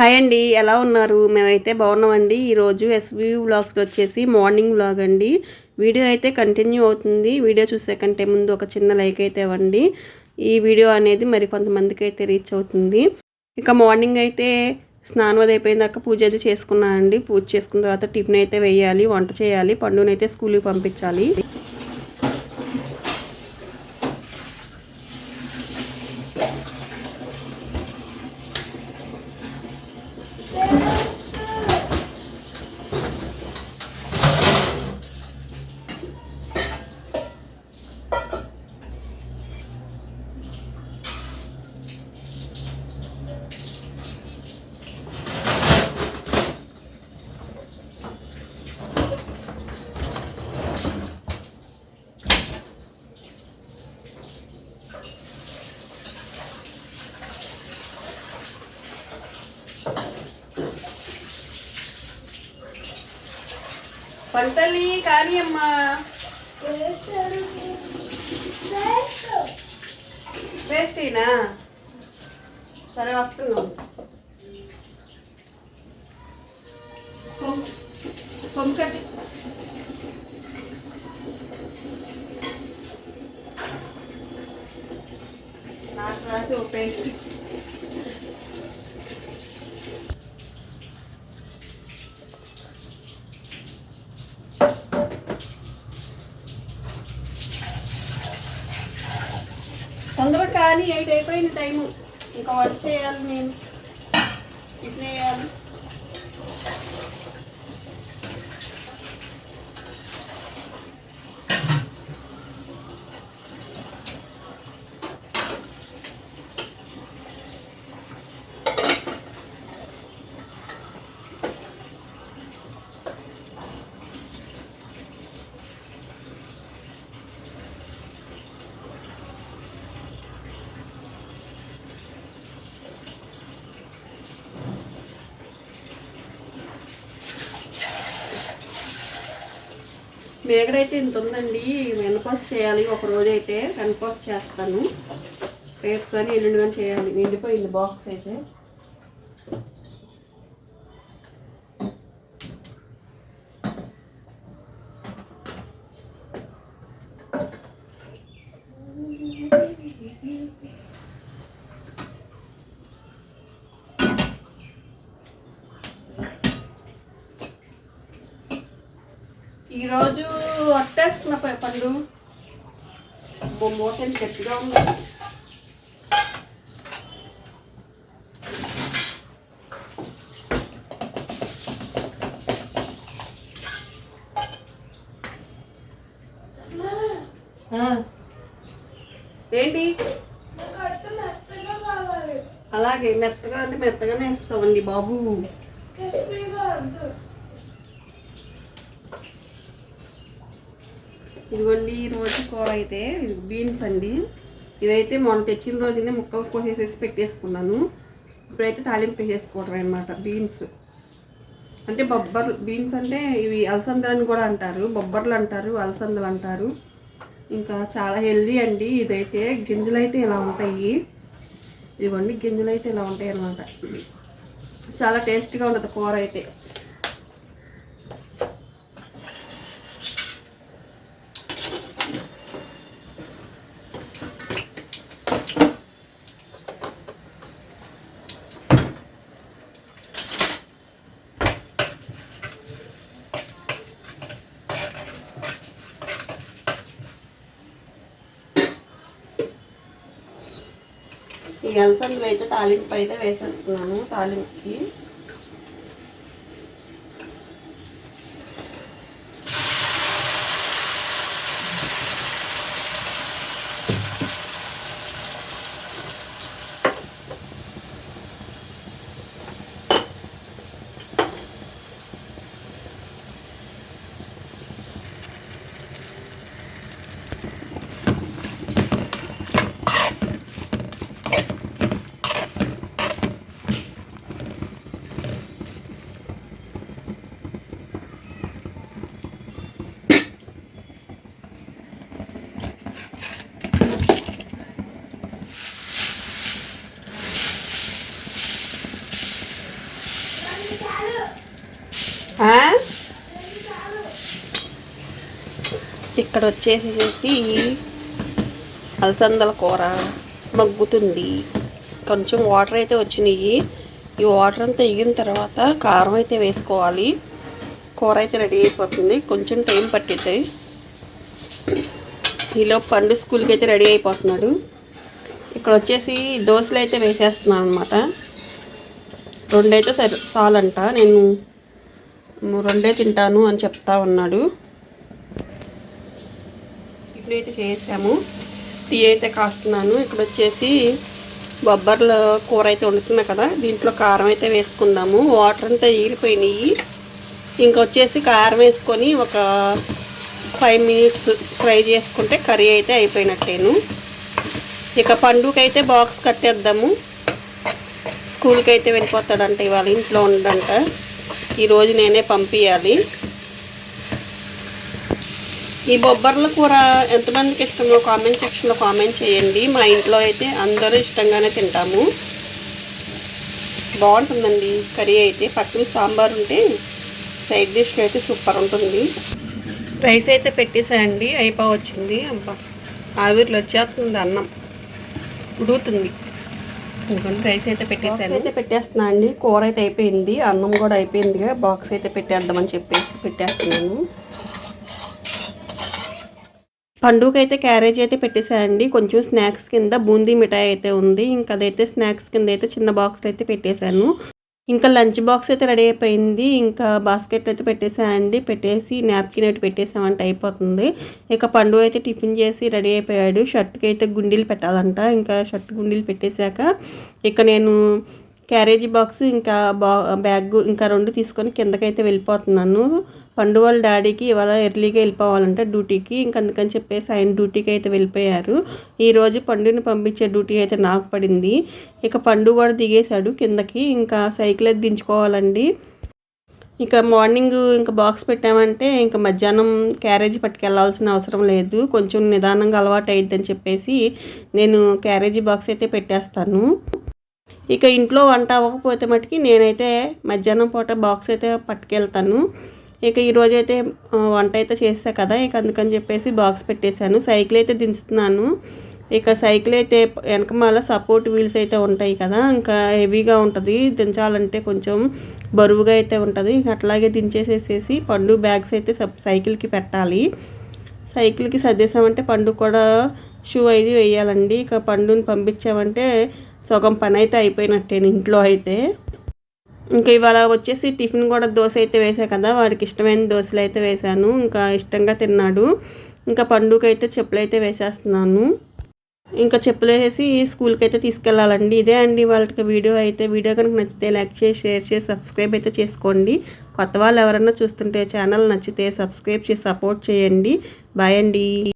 Hi అండి ఎలా ఉన్నారు? మేమైతే బాగున్నామండి. ఈరోజు ఎస్వి వ్లాగ్స్ వచ్చేసి మార్నింగ్ వ్లాగ్ అండి. వీడియో అయితే కంటిన్యూ అవుతుంది. వీడియో చూసే కంటే ముందు ఒక చిన్న లైక్ అయితే ఇవ్వండి. ఈ వీడియో అనేది మరి కొంతమందికి అయితే రీచ్ అవుతుంది. ఇక మార్నింగ్ అయితే స్నానం అది అయిపోయినాక పూజ అయితే చేసుకున్నానండి. పూజ చేసుకున్న తర్వాత టిఫిన్ అయితే వేయాలి వంట చేయాలి పండునైతే స్కూల్కి పంపించాలి. పంటలి కానీ అమ్మా వేస్టేనా సరే వస్తున్నాం. నాకు రాసి ఒక పేస్ట్. కానీ ఎయిట్ అయిపోయింది టైము ఇంకా వర్క్ చేయాలి మేము ఇట్లా చేయాలి. మేగడైతే ఇంత ఉందండి. వెనపాస్ చేయాలి. ఒక రోజు అయితే వెనపాస్ చేస్తాను. రేపు కానీ ఎల్లుండి కానీ చేయాలి. నిండిపోయింది బాక్స్ అయితే. ఈరోజు వట్టేస్తున్న పండు. మూట గట్టిగా ఉంది ఏంటి? అలాగే మెత్తగా అంటే మెత్తగానే ఇస్తామండి బాబు. ఇదిగోండి ఈరోజు కూర అయితే ఇది బీన్స్ అండి. ఇదైతే మొన్న తెచ్చిన రోజునే ముక్కలు కోసేసేసి పెట్టేసుకున్నాను. ఇప్పుడైతే తాలింపు వేసేసుకోవటం అనమాట బీన్స్. అంటే బొబ్బర్లు బీన్స్ అంటే ఇవి అలసందలని కూడా అంటారు బొబ్బర్లు అంటారు అలసందలు అంటారు. ఇంకా చాలా హెల్దీ అండి ఇదైతే. గింజలు అయితే ఇలా ఉంటాయి. ఇదిగోండి గింజలు అయితే ఇలా ఉంటాయి అన్నమాట. చాలా టేస్ట్గా ఉంటుంది కూర అయితే. ఈ అలసందలు అయితే తాలింపు అయితే వేసేస్తున్నాను తాలింపుకి. ఇక్కడ వచ్చేసేసి అలసందల కూర మగ్గుతుంది. కొంచెం వాటర్ అయితే వచ్చినాయి. ఈ వాటర్ అంతా ఎగిన తర్వాత కారం అయితే వేసుకోవాలి. కూర అయితే రెడీ అయిపోతుంది. కొంచెం టైం పట్టిద్ది. ఈలో పండు స్కూల్కి అయితే రెడీ అయిపోతున్నాడు. ఇక్కడ వచ్చేసి దోశలు అయితే వేసేస్తున్నాను అనమాట రెండైతే సరి చాలంట. నేను రెండే తింటాను అని చెప్తా ఉన్నాడు. ఇప్పుడైతే చేసాము. టీ అయితే కాస్తున్నాను. ఇక్కడ వచ్చేసి బొబ్బర్ల కూర అయితే వండుతున్నా కదా. దీంట్లో కారం అయితే వేసుకుందాము. వాటర్ అంతా ఈరిపోయినాయి ఇంకా వచ్చేసి కారం వేసుకొని ఒక ఫైవ్ మినిట్స్ ఫ్రై చేసుకుంటే కర్రీ అయితే అయిపోయినట్టేను. ఇక పండుగైతే బాక్స్ కట్టేద్దాము. స్కూల్కి అయితే వెళ్ళిపోతాడంట ఇవాళ ఇంట్లో ఉండడంట. ఈరోజు నేనే పంపించాలి ఈ బొబ్బర్ల కూర ఎంతమందికి ఇష్టమో కామెంట్ సెక్షన్లో కామెంట్ చేయండి. మా ఇంట్లో అయితే అందరూ ఇష్టంగానే తింటాము. బాగుంటుందండి. కర్రీ అయితే పక్కన సాంబార్ ఉంటే సైడ్ డిష్ అయితే సూపర్ ఉంటుంది. రైస్ అయితే పెట్టేసాయండి. అయిపో వచ్చింది అబ్బా ఆవిరిలో వచ్చేస్తుంది అన్నం. ఉడుగుతుంది రైస్ అయితే పెట్టేసాను అయితే పెట్టేస్తున్నా అండి. కూర అయితే అయిపోయింది. అన్నం కూడా అయిపోయిందిగా. బాక్స్ అయితే పెట్టేద్దామని చెప్పేసి పెట్టేస్తున్నాను. పండుగ అయితే క్యారేజ్ అయితే పెట్టేసాయండి కొంచెం స్నాక్స్ కింద బూందీ మిఠాయి అయితే ఉంది. ఇంకా అదైతే స్నాక్స్ కింద అయితే చిన్న బాక్స్ అయితే పెట్టేశాను. ఇంకా లంచ్ బాక్స్ అయితే రెడీ అయిపోయింది. ఇంకా బాస్కెట్ అయితే పెట్టేసాయండి పెట్టేసి నాప్కిన్ అయితే పెట్టేసామంటే అయిపోతుంది. ఇక పండు అయితే టిఫిన్ చేసి రెడీ అయిపోయాడు. షర్ట్కి అయితే గుండీలు పెట్టాలంట. ఇంకా షర్ట్ గుండీలు పెట్టేశాక ఇక నేను క్యారేజీ బాక్స్ ఇంకా బా బ్యాగ్ ఇంకా రెండు తీసుకొని కిందకైతే వెళ్ళిపోతున్నాను. పండు వాళ్ళ డాడీకి ఇవాళ ఎర్లీగా వెళ్ళిపోవాలంటే డ్యూటీకి. ఇంక అందుకని చెప్పేసి ఆయన డ్యూటీకి అయితే వెళ్ళిపోయారు. ఈరోజు పండుని పంపించే డ్యూటీ అయితే నాకు పడింది. ఇక పండు కూడా దిగేశాడు కిందకి. ఇంకా సైకిల్ అయితే దించుకోవాలండి. ఇక మార్నింగ్ ఇంకా బాక్స్ పెట్టామంటే ఇంకా మధ్యాహ్నం క్యారేజ్ పట్టుకెళ్ళాల్సిన అవసరం లేదు. కొంచెం నిదానంగా అలవాటు అయ్యిద్దని చెప్పేసి నేను క్యారేజీ బాక్స్ అయితే పెట్టేస్తాను. ఇక ఇంట్లో వంట అవ్వకపోతే మటుకి నేనైతే మధ్యాహ్నం పూట బాక్స్ అయితే పట్టుకెళ్తాను. ఇక ఈరోజు అయితే వంట అయితే చేస్తా కదా ఇక అందుకని చెప్పేసి బాక్స్ పెట్టేశాను. సైకిల్ అయితే దించుతున్నాను. ఇక సైకిల్ అయితే వెనకమాల సపోర్ట్ వీల్స్ అయితే ఉంటాయి కదా ఇంకా హెవీగా ఉంటుంది. దించాలంటే కొంచెం బరువుగా అయితే ఉంటుంది. అట్లాగే దించేసేసేసి పండు బ్యాగ్స్ అయితే సైకిల్కి పెట్టాలి. సైకిల్కి సర్దేశామంటే పండు కూడా షూ అయితే వేయాలండి. ఇక పండుని పంపించామంటే సగం పని అయితే అయిపోయినట్టే ఇంట్లో అయితే. ఇంకా ఇవాళ వచ్చేసి టిఫిన్ కూడా దోశ అయితే వేసా కదా వాడికి ఇష్టమైన దోశలు అయితే వేశాను ఇంకా ఇష్టంగా తిన్నాడు. ఇంకా పండుగ అయితే చెప్పులు అయితే వేసేస్తున్నాను. ఇంకా చెప్పులు వేసి స్కూల్కి అయితే తీసుకెళ్ళాలండి. ఇదే అండి వాళ్ళకి వీడియో అయితే. వీడియో కనుక నచ్చితే లైక్ చేసి షేర్ చేసి సబ్స్క్రైబ్ అయితే చేసుకోండి. కొత్త వాళ్ళు ఎవరైనా చూస్తుంటే ఛానల్ నచ్చితే సబ్స్క్రైబ్ చేసి సపోర్ట్ చేయండి. బాయ్ అండి.